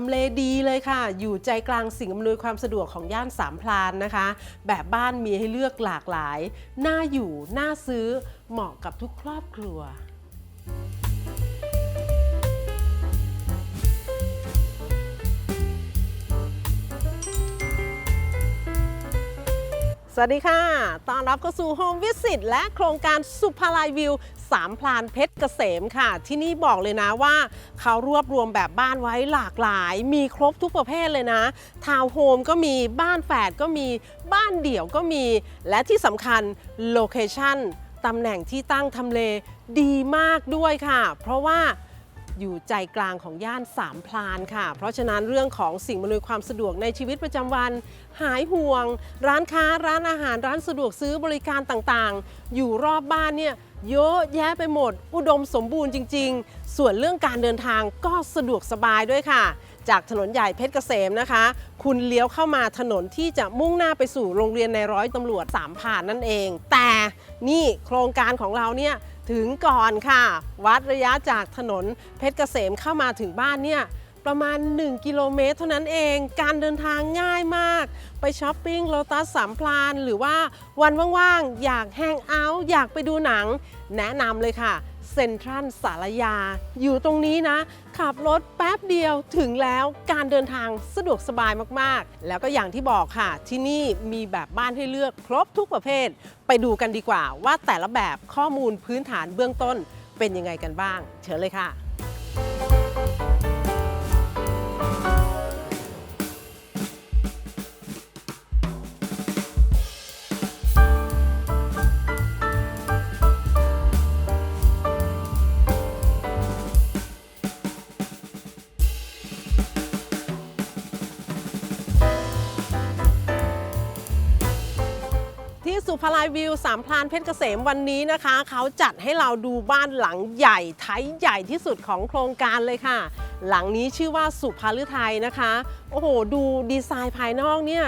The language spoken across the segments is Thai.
ทำเลดีเลยค่ะ อยู่ใจกลางสิ่งอำนวยความสะดวกของย่านสามพลานนะคะ แบบบ้านมีให้เลือกหลากหลาย น่าอยู่น่าซื้อเหมาะกับทุกครอบครัวสวัสดีค่ะ ตอนรับเข้าสู่ Home Visit และโครงการสุภาลัยวิว สามพลานเพชรเกษมค่ะ ที่นี่บอกเลยนะว่า เขารวบรวมแบบบ้านไว้หลากหลาย มีครบทุกประเภทเลยนะ ทาวน์โฮมก็มีบ้านแฝดก็มีบ้านเดี่ยวก็มี และที่สำคัญโลเคชั่นตำแหน่งที่ตั้งทำเลดีมากด้วยค่ะ เพราะว่า อยู่ใจกลางของย่านสามพลานค่ะ เพราะฉะนั้นเรื่องของสิ่งอำนวยความสะดวกในชีวิตประจำวัน หายห่วง ร้านค้าร้านอาหารร้านสะดวกซื้อบริการต่างๆ อยู่รอบบ้านเนี่ยเยอะแยะไปหมด อุดมสมบูรณ์จริง ๆ ส่วนเรื่องการเดินทางก็สะดวกสบายด้วยค่ะ จากถนนใหญ่เพชรเกษมนะคะ คุณเลี้ยวเข้ามาถนนที่จะมุ่งหน้าไปสู่โรงเรียนในร้อยตำรวจสามผ่านนั่นเอง แต่นี่โครงการของเราเนี่ย ถึงก่อนค่ะ วัดระยะจากถนนเพชรเกษมเข้ามาถึงบ้านเนี่ยประมาณ 1 กิโลเมตรเท่านั้นเอง การเดินทางง่ายมาก ไปช้อปปิ้งโลตัสสามพลาน หรือว่าวันว่างๆ อยากแฮงเอาท์อยากไปดูหนัง แนะนำเลยค่ะ ซ็นทรัลสารยา อยู่ตรงนี้นะ ขับรถแป๊บเดียวถึงแล้วการเดินทางสะดวกสบายมากๆ แล้วก็อย่างที่บอกค่ะ ที่นี่มีแบบบ้านให้เลือกครบทุกประเภท ไปดูกันดีกว่าว่าแต่ละแบบข้อมูลพื้นฐานเบื้องต้นเป็นยังไงกันบ้าง เชิญเลยค่ะ สุภาลัยวิวสามพลานเพชรเกษมวันนี้นะคะ เขาจัดให้เราดูบ้านหลังใหญ่ไทยใหญ่ที่สุดของโครงการเลยค่ะ หลังนี้ชื่อว่าสุภาลือไทยนะคะ โอ้โห ดูดีไซน์ภายนอกเนี่ย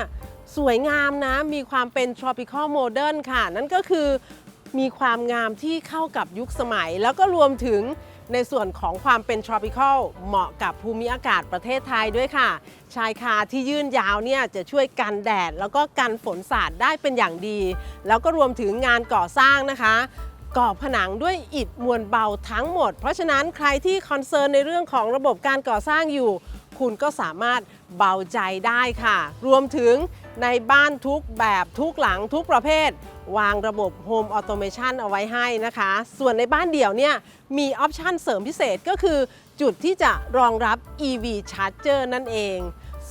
สวยงามนะ มีความเป็น tropical modern ค่ะ นั่นก็คือมีความงามที่เข้ากับยุคสมัย แล้วก็รวมถึง ในส่วนของความเป็น tropical เหมาะกับภูมิอากาศประเทศไทยด้วยค่ะ ชายคาที่ยื่นยาวเนี่ยจะช่วยกันแดด แล้วก็กันฝนสาดได้เป็นอย่างดี แล้วก็รวมถึงงานก่อสร้างนะคะก่อผนังด้วยอิฐมวลเบาทั้งหมด เพราะฉะนั้นใครที่คอนเซิร์นในเรื่องของระบบการก่อสร้างอยู่ คุณก็สามารถเบาใจได้ค่ะ รวมถึงในบ้านทุกแบบทุกหลังทุกประเภท วางระบบ Home Automation เอาไว้ให้นะคะ ส่วนในบ้านเดี่ยวเนี่ยมีออปชันเสริมพิเศษก็คือ จุดที่จะรองรับ EV Charger นั่นเอง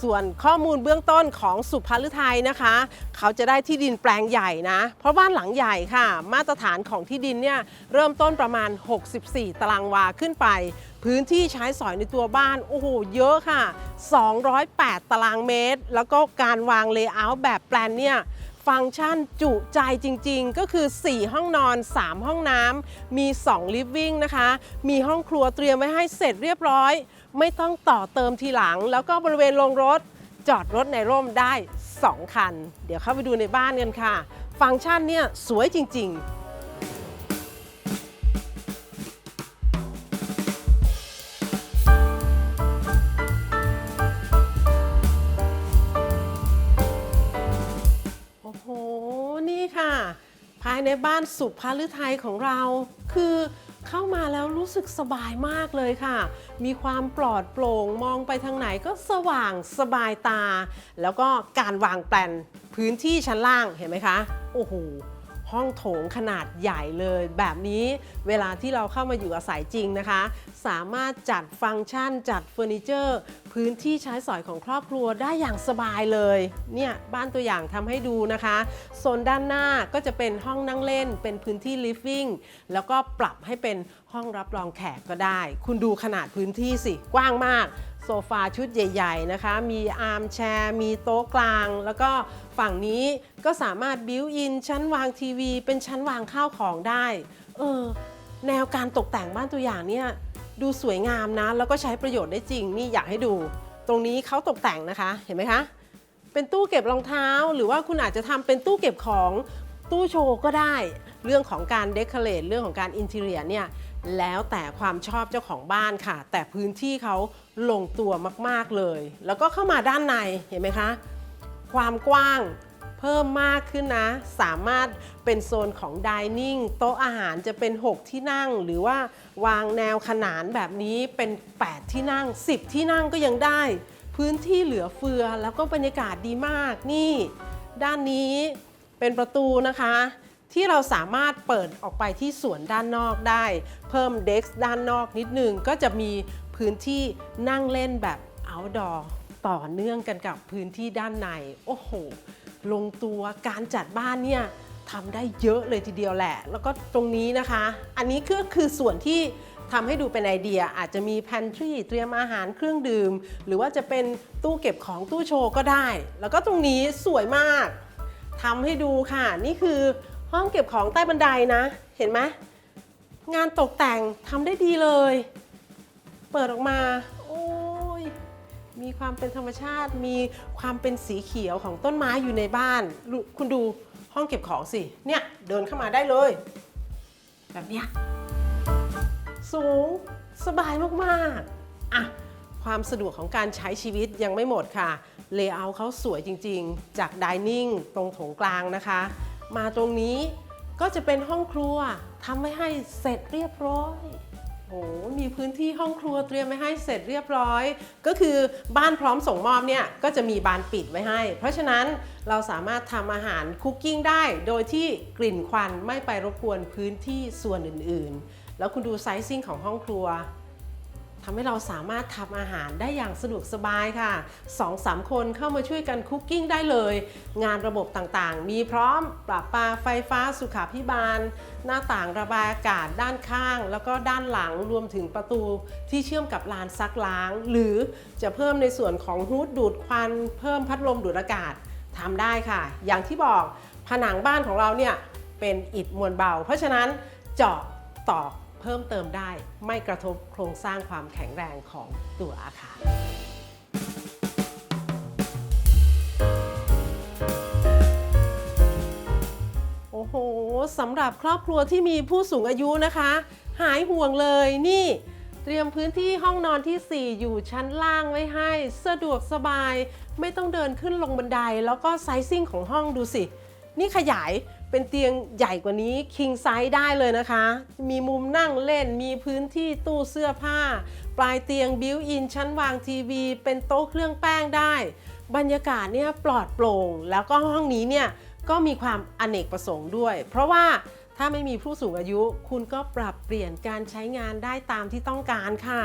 ส่วนข้อมูลเบื้องต้นของสุภาลือไทยนะคะ เขาจะได้ที่ดินแปลงใหญ่นะ เพราะบ้านหลังใหญ่ค่ะ มาตรฐานของที่ดินเนี่ยเริ่มต้นประมาณ 64 ตารางวาขึ้นไป พื้นที่ใช้สอยในตัวบ้าน โอ้โห เยอะค่ะ 208 ตารางเมตร แล้วก็การวางเลเยอร์แบบแปลนเนี่ย ฟังก์ชันจุใจจริง ๆ ก็คือ 4 ห้องนอน 3 ห้องน้ำมี 2 ลิฟวิ่งนะคะ มีห้องครัวเตรียมไว้ให้เสร็จเรียบร้อย ไม่ต้องต่อเติมทีหลัง แล้วก็บริเวณโรงรถ จอดรถในร่มได้ 2 คัน เดี๋ยวเข้าไปดูในบ้านกันค่ะ ฟังก์ชันเนี่ยสวยจริง ๆ ในบ้านสุภาลือไทยของเรา คือเข้ามาแล้วรู้สึกสบายมากเลยค่ะ มีความปลอดโปร่งมองไปทางไหนก็สว่างสบายตา แล้วก็การวางแปลนพื้นที่ชั้นล่างเห็นไหมคะ โอ้โห ห้องโถงขนาดใหญ่เลย แบบนี้เวลาที่เราเข้ามาอยู่อาศัยจริงนะคะ สามารถจัดฟังก์ชันจัดเฟอร์นิเจอร์ พื้นที่ใช้สอยของครอบครัวได้อย่างสบายเลยเนี่ยบ้านตัวอย่างทำให้ดูนะคะโซนด้านหน้าก็จะเป็นห้องนั่งเล่น เป็นพื้นที่ลิฟวิ่งแล้วก็ปรับให้เป็น ห้องรับรองแขกก็ได้ คุณดูขนาดพื้นที่สิ กว้างมาก โซฟาชุดใหญ่ ๆ นะคะ มีอาร์มแชร์ มีโต๊ะกลาง แล้วก็ฝั่งนี้ก็สามารถบิวอิน ชั้นวางทีวี เป็นชั้นวางข้าวของได้ เออ แนวการตกแต่งบ้านตัวอย่างเนี่ย ดูสวยงามนะ แล้วก็ใช้ประโยชน์ได้จริง นี่อยากให้ดู ตรงนี้เขาตกแต่งนะคะ เห็นไหมคะ เป็นตู้เก็บรองเท้า หรือว่าคุณอาจจะทำเป็นตู้เก็บของ ตู้โชว์ก็ได้ เรื่องของการเดคอเรทเรื่องของการอินเท i รียเนี่ย แล้วแต่ความชอบเจ้าของบ้านค่ะ แต่พื้นที่เขาลงตัวมากๆเลย แล้วก็เข้ามาด้านในเห็นไหมคะ ความกว้างเพิ่มมากขึ้นนะ สามารถเป็นโซนของดิเนิ่งโต๊ะอาหารจะเป็น 6 ที่นั่ง หรือว่าวางแนวขนานแบบนี้เป็น 8 ที่นั่ง 10 ที่นั่งก็ยังได้ พื้นที่เหลือเฟือแล้วก็บรรยากาศดีมากนี่ ด้านนี้เป็นประตูนะคะ ที่เราสามารถเปิดออกไปที่สวนด้านนอกได้ เพิ่มเด็กด้านนอกนิดนึง ก็จะมีพื้นที่นั่งเล่นแบบ outdoor ต่อเนื่องกันกับพื้นที่ด้านใน โอ้โห ลงตัวการจัดบ้านเนี่ยทำได้เยอะเลยทีเดียวแหละ แล้วก็ตรงนี้นะคะ อันนี้ก็คือส่วนที่ทำให้ดูเป็นไอเดียอาจจะมี pantry เตรียมอาหารเครื่องดื่ม หรือว่าจะเป็นตู้เก็บของตู้โชว์ก็ได้ แล้วก็ตรงนี้สวยมากทำให้ดูค่ะ นี่คือ ห้องเก็บของใต้บันไดนะ เห็นไหมงานตกแต่งทำได้ดีเลย เปิดออกมา โอ้ย มีความเป็นธรรมชาติ มีความเป็นสีเขียวของต้นไม้อยู่ในบ้าน คุณดูห้องเก็บของสิ เนี่ยเดินเข้ามาได้เลย แบบเนี้ย สูงสบายมากๆ อะ ความสะดวกของการใช้ชีวิตยังไม่หมดค่ะ เลเยอร์เขาสวยจริง ๆ จากดิเนิ่งตรงโถงกลางนะคะ มาตรงนี้ก็จะเป็นห้องครัวทำไว้ให้เสร็จเรียบร้อยโอ้มีพื้นที่ห้องครัวเตรียมไว้ให้เสร็จเรียบร้อย ก็คือบ้านพร้อมส่งมอบเนี่ยก็จะมีบานปิดไว้ให้ เพราะฉะนั้นเราสามารถทำอาหารคุกกิ้งได้ โดยที่กลิ่นควันไม่ไปรบกวนพื้นที่ส่วนอื่นๆ แล้วคุณดูไซซิ่งของห้องครัวำให้เราสามารถทำอาหารได้อย่างสะดวกสบายค่ะ 2-3 คนเข้ามาช่วยกันคุกกิ้งได้เลย งานระบบต่างๆ มีพร้อมปรับปาไฟฟ้าสุขาพิบาล หน้าต่างระบายอากาศด้านข้าง แล้วก็ด้านหลังรวมถึงประตูที่เชื่อมกับลานซักล้าง หรือจะเพิ่มในส่วนของฮูดดูดควัน เพิ่มพัดลมดูดอากาศทำได้ค่ะ อย่างที่บอกผนังบ้านของเราเนี่ยเป็นอิฐมวลเบา เพราะฉะนั้นเจาะตอก เพิ่มเติมได้ไม่กระทบโครงสร้างความแข็งแรงของตัวอาคารโอ้โหสำหรับครอบครัวที่มีผู้สูงอายุนะคะ หายห่วงเลยนี่ เตรียมพื้นที่ห้องนอนที่ 4 อยู่ชั้นล่างไว้ให้ สะดวกสบาย ไม่ต้องเดินขึ้นลงบันได แล้วก็ไซซิ่งของห้องดูสิ นี่ขยาย เป็นเตียงใหญ่กว่านี้ king size ได้เลยนะคะ มีมุมนั่งเล่น มีพื้นที่ตู้เสื้อผ้า ปลายเตียงบิวอินชั้นวางทีวี เป็นโต๊ะเครื่องแป้งได้ บรรยากาศเนี่ยปลอดโปร่ง แล้วก็ห้องนี้เนี่ยก็มีความอเนกประสงค์ด้วย เพราะว่าถ้าไม่มีผู้สูงอายุ คุณก็ปรับเปลี่ยนการใช้งานได้ตามที่ต้องการค่ะ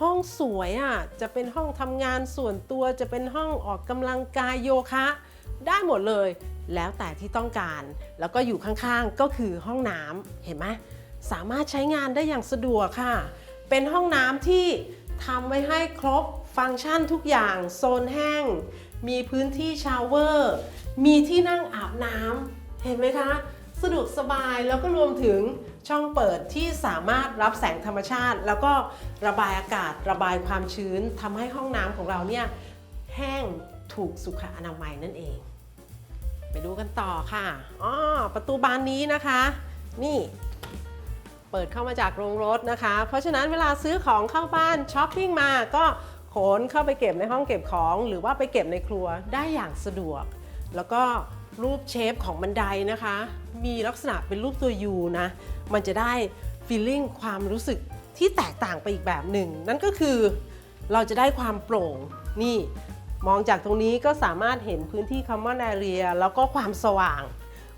ห้องสวยอะจะเป็นห้องทำงานส่วนตัวจะเป็นห้องออกกำลังกายโยคะ ได้หมดเลย แล้วแต่ที่ต้องการ แล้วก็อยู่ข้างๆก็คือห้องน้ำเห็นไหมสามารถใช้งานได้อย่างสะดวกค่ะ เป็นห้องน้ำที่ทำไว้ให้ครบฟังก์ชันทุกอย่างโซนแห้ง มีพื้นที่ชาวเวอร์ มีที่นั่งอาบน้ำเห็นไหมคะ สะดวกสบายแล้วก็รวมถึงช่องเปิดที่สามารถรับแสงธรรมชาติ แล้วก็ระบายอากาศระบายความชื้นทำให้ห้องน้ำของเราเนี่ยแห้งถูกสุขอนามัยนั่นเอง ไปดูกันต่อค่ะอ๋อประตูบานนี้นะคะ นี่เปิดเข้ามาจากโรงรถนะคะ เพราะฉะนั้นเวลาซื้อของเข้าบ้านช้อปปิ้งมาก็ขนเข้าไปเก็บในห้องเก็บของ หรือว่าไปเก็บในครัวได้อย่างสะดวก แล้วก็รูปเชฟของบันไดนะคะ มีลักษณะเป็นรูปตัวยูนะ มันจะได้ฟีลลิ่งความรู้สึกที่แตกต่างไปอีกแบบหนึ่ง นั่นก็คือเราจะได้ความโปร่งนี่ มองจากตรงนี้ก็สามารถเห็นพื้นที่ common area แล้วก็ความสว่าง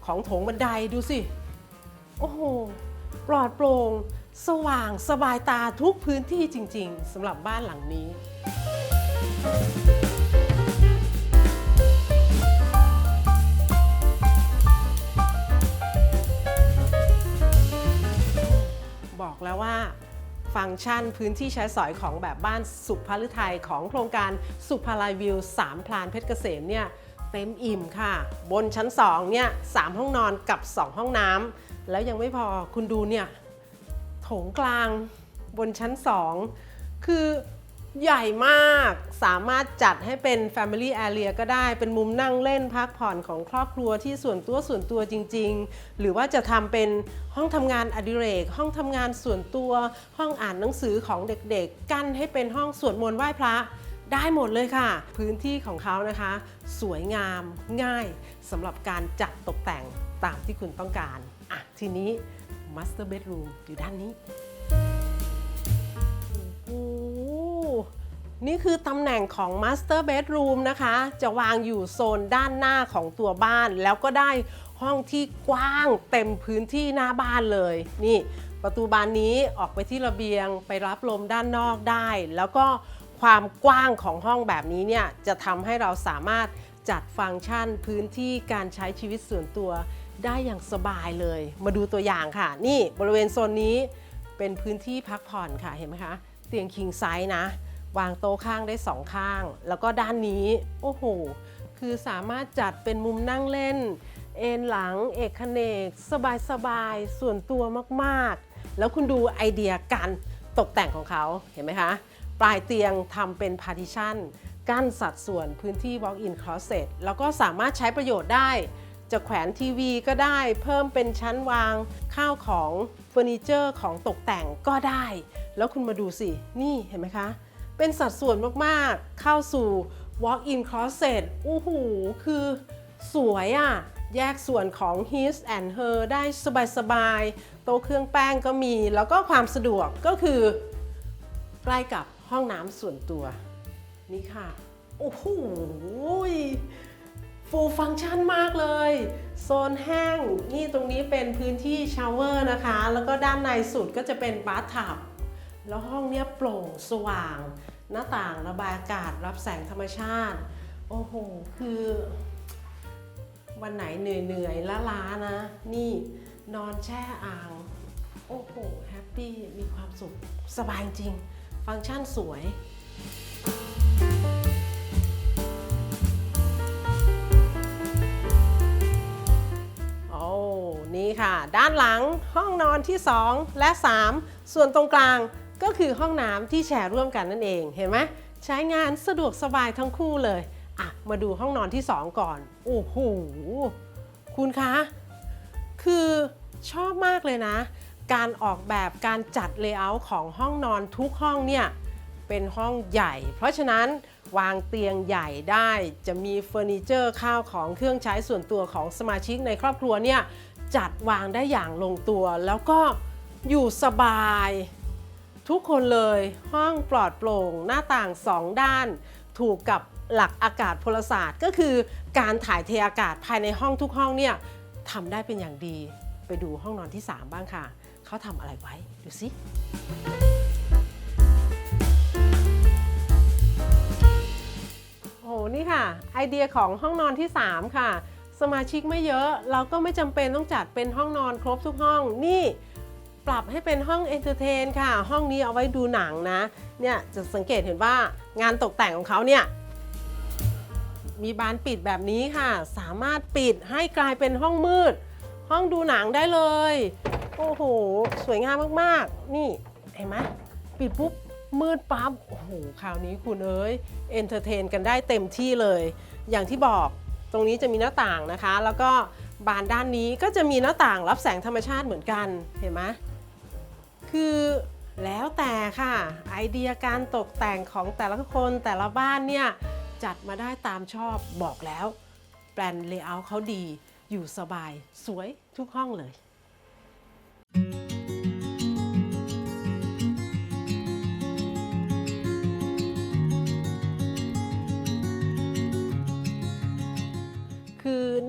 ของโถงบันไดดูสิ โอ้โห ปลอดโปร่ง สว่างสบายตาทุกพื้นที่จริง ๆสำหรับบ้านหลังนี้ บอกแล้วว่า ฟังก์ชันพื้นที่ใช้สอยของแบบบ้านสุภาฤทัยของโครงการสุภาลัยวิว3พลานเพชรเกษมเนี่ยเต็มอิ่มค่ะ บนชั้น2เนี่ยสามห้องนอนกับ 2 ห้องน้ำแล้วยังไม่พอคุณดูเนี่ยโถงกลางบนชั้น 2 คือ ใหญ่มากสามารถจัดให้เป็น Family Area ก็ได้ เป็นมุมนั่งเล่นพักผ่อนของครอบครัวที่ส่วนตัวส่วนตัวจริง ๆ หรือว่าจะทำเป็นห้องทำงานอดิเรก ห้องทำงานส่วนตัว ห้องอ่านหนังสือของเด็กๆ กั้นให้เป็นห้องสวดมนต์ไหว้พระได้หมดเลยค่ะ พื้นที่ของเขานะคะ สวยงามง่ายสำหรับการจัดตกแต่งตามที่คุณต้องการ อะ ทีนี้ Master Bedroom อยู่ด้านนี้ นี่คือตำแหน่งของ Master Bedroom นะคะ จะวางอยู่โซนด้านหน้าของตัวบ้าน แล้วก็ได้ห้องที่กว้างเต็มพื้นที่หน้าบ้านเลย นี่ประตูบานนี้ออกไปที่ระเบียงไปรับลมด้านนอกได้ แล้วก็ความกว้างของห้องแบบนี้เนี่ยจะทำให้เราสามารถจัดฟังก์ชันพื้นที่การใช้ชีวิตส่วนตัวได้อย่างสบายเลย มาดูตัวอย่างค่ะ นี่บริเวณโซนนี้เป็นพื้นที่พักผ่อนค่ะเห็นไหมคะ เตียงคิงไซส์นะ วางโต๊ะข้างได้สองข้าง แล้วก็ด้านนี้ โอ้โห คือสามารถจัดเป็นมุมนั่งเล่น เอนหลัง เอกเนก สบายๆส่วนตัวมากๆ แล้วคุณดูไอเดียการตกแต่งของเขา เห็นไหมคะ ปลายเตียงทำเป็น partition กั้นสัดส่วนพื้นที่ walk-in closet แล้วก็สามารถใช้ประโยชน์ได้ จะแขวนทีวีก็ได้ เพิ่มเป็นชั้นวางข้าวของเฟอร์นิเจอร์ของตกแต่งก็ได้ แล้วคุณมาดูสิ นี่เห็นไหมคะ เป็นสัดส่วนมากๆ เข้าสู่ walk-in closet โอ้โหคือสวยอะ่ะ แยกส่วนของ his and her ได้สบายๆ โต๊ะเครื่องแป้งก็มี แล้วก็ความสะดวกก็คือ ใกล้กับห้องน้ำส่วนตัว นี่ค่ะ โอ้โหฟูลฟังก์ชันมากเลย โซนแห้ง นี่ตรงนี้เป็นพื้นที่ชาวเวอร์นะคะ แล้วก็ด้านในสุดก็จะเป็นบาร์ทับ แล้วห้องเนี้ยโปร่งสว่าง หน้าต่างระบายอากาศรับแสงธรรมชาติ โอ้โห คือ วันไหนเหนื่อยๆละล้านะ นี่นอนแช่อ่าง โอ้โห แฮปปี้ มีความสุข สบายจริง ฟังก์ชันสวยโอ้นี่ค่ะ ด้านหลังห้องนอนที่ 2 และ 3 ส่วนตรงกลาง ก็คือห้องน้ำที่แชร์ร่วมกันนั่นเองเห็นไหมใช้งานสะดวกสบายทั้งคู่เลยอะมาดูห้องนอนที่ 2 ก่อน โอ้โหคุณคะ คือชอบมากเลยนะ การออกแบบการจัดเลเยอร์ของห้องนอนทุกห้องเนี่ยเป็นห้องใหญ่ เพราะฉะนั้นวางเตียงใหญ่ได้จะมีเฟอร์นิเจอร์ข้าวของเครื่องใช้ส่วนตัวของสมาชิกในครอบครัวเนี่ยจัดวางได้อย่างลงตัวแล้วก็อยู่สบาย ทุกคนเลยห้องปลอดโปร่งหน้าต่างสองด้าน ถูกกับหลักอากาศพลศาสตร์ ก็คือการถ่ายเทอากาศภายในห้องทุกห้องเนี่ยทำได้เป็นอย่างดี ไปดูห้องนอนที่ 3 บ้างค่ะ เขาทำอะไรไว้ ดูสิโอ้โหนี่ค่ะ ไอเดียของห้องนอนที่ 3 ค่ะ สมาชิกไม่เยอะ เราก็ไม่จำเป็นต้องจัดเป็นห้องนอนครบทุกห้องนี่ ปรับให้เป็นห้องเอนเตอร์เทนค่ะ ห้องนี้เอาไว้ดูหนังนะ เนี่ยจะสังเกตเห็นว่างานตกแต่งของเขาเนี่ยมีบานปิดแบบนี้ค่ะ สามารถปิดให้กลายเป็นห้องมืด ห้องดูหนังได้เลย โอ้โห สวยงามมากๆ นี่เห็นไหมปิดปุ๊บมืดปั๊บ โอ้โห คราวนี้คุณเอ้ยเอนเตอร์เทนกันได้เต็มที่เลย อย่างที่บอกตรงนี้จะมีหน้าต่างนะคะ แล้วก็บานด้านนี้ก็จะมีหน้าต่างรับแสงธรรมชาติเหมือนกัน เห็นไหม คือแล้วแต่ค่ะ ไอเดียการตกแต่งของแต่ละคนแต่ละบ้านเนี่ย จัดมาได้ตามชอบบอกแล้ว แปลนเลเยอร์เขาดี อยู่สบาย สวยทุกห้องเลย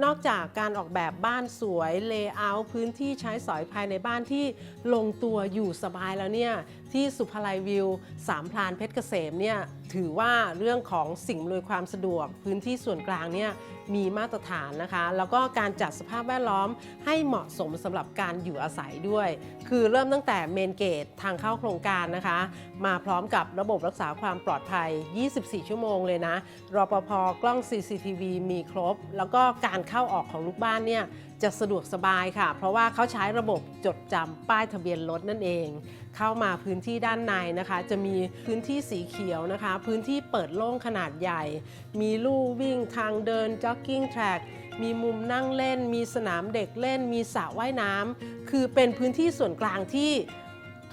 อนอกจากการออกแบบบ้านสวยเลเยอร์พื้นที่ใช้สอยภายในบ้านที่ลงตัวอยู่สบายแล้วเนี่ยที่สุภาลัยวิวสามพลานเพชรเกษมเนี่ย ถือว่าเรื่องของสิ่งอำนวยความสะดวก พื้นที่ส่วนกลางเนี่ยมีมาตรฐานนะคะ แล้วก็การจัดสภาพแวดล้อมให้เหมาะสมสำหรับการอยู่อาศัยด้วย คือเริ่มตั้งแต่เมนเกตทางเข้าโครงการนะคะ มาพร้อมกับระบบรักษาความปลอดภัย 24 ชั่วโมงเลยนะรปภกล้อง CCTV มีครบ แล้วก็การเข้าออกของลูกบ้านเนี่ย จะสะดวกสบายค่ะ เพราะว่าเขาใช้ระบบจดจำป้ายทะเบียนรถนั่นเอง เข้ามาพื้นที่ด้านในนะคะ จะมีพื้นที่สีเขียวนะคะ พื้นที่เปิดโล่งขนาดใหญ่ มีลู่วิ่งทางเดินจ็อกกิ้งแทร็กมีมุมนั่งเล่น มีสนามเด็กเล่น มีสระว่ายน้ำคือเป็นพื้นที่ส่วนกลางที่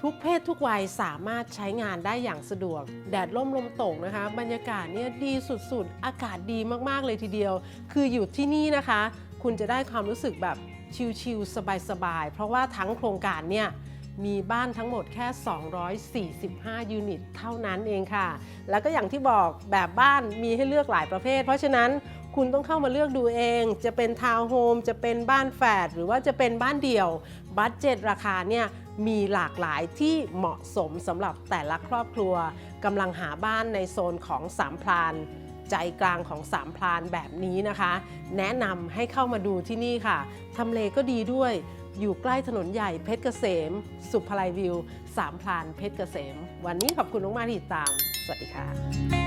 ทุกเพศทุกวัยสามารถใช้งานได้อย่างสะดวก แดดร่มลมตกนะคะ บรรยากาศเนี่ยดีสุดๆ อากาศดีมากๆเลยทีเดียว คืออยู่ที่นี่นะคะ คุณจะได้ความรู้สึกแบบชิลๆสบายๆ เพราะว่าทั้งโครงการเนี่ยมีบ้านทั้งหมดแค่ 245 ยูนิต เท่านั้นเองค่ะ แล้วก็อย่างที่บอกแบบบ้านมีให้เลือกหลายประเภท เพราะฉะนั้นคุณต้องเข้ามาเลือกดูเอง จะเป็นทาวน์โฮม จะเป็นบ้านแฝด หรือว่าจะเป็นบ้านเดี่ยว บัตเจ็ตราคาเนี่ยมีหลากหลายที่เหมาะสมสำหรับแต่ละครอบครัวกำลังหาบ้านในโซนของสามพลาน ใจกลางของสามพลานแบบนี้นะคะ แนะนำให้เข้ามาดูที่นี่ค่ะทำเลก็ดีด้วย อยู่ใกล้ถนนใหญ่เพชรเกษม สุภไลวิวสามพลานเพชรเกษม วันนี้ขอบคุณมากๆที่ติดตาม สวัสดีค่ะ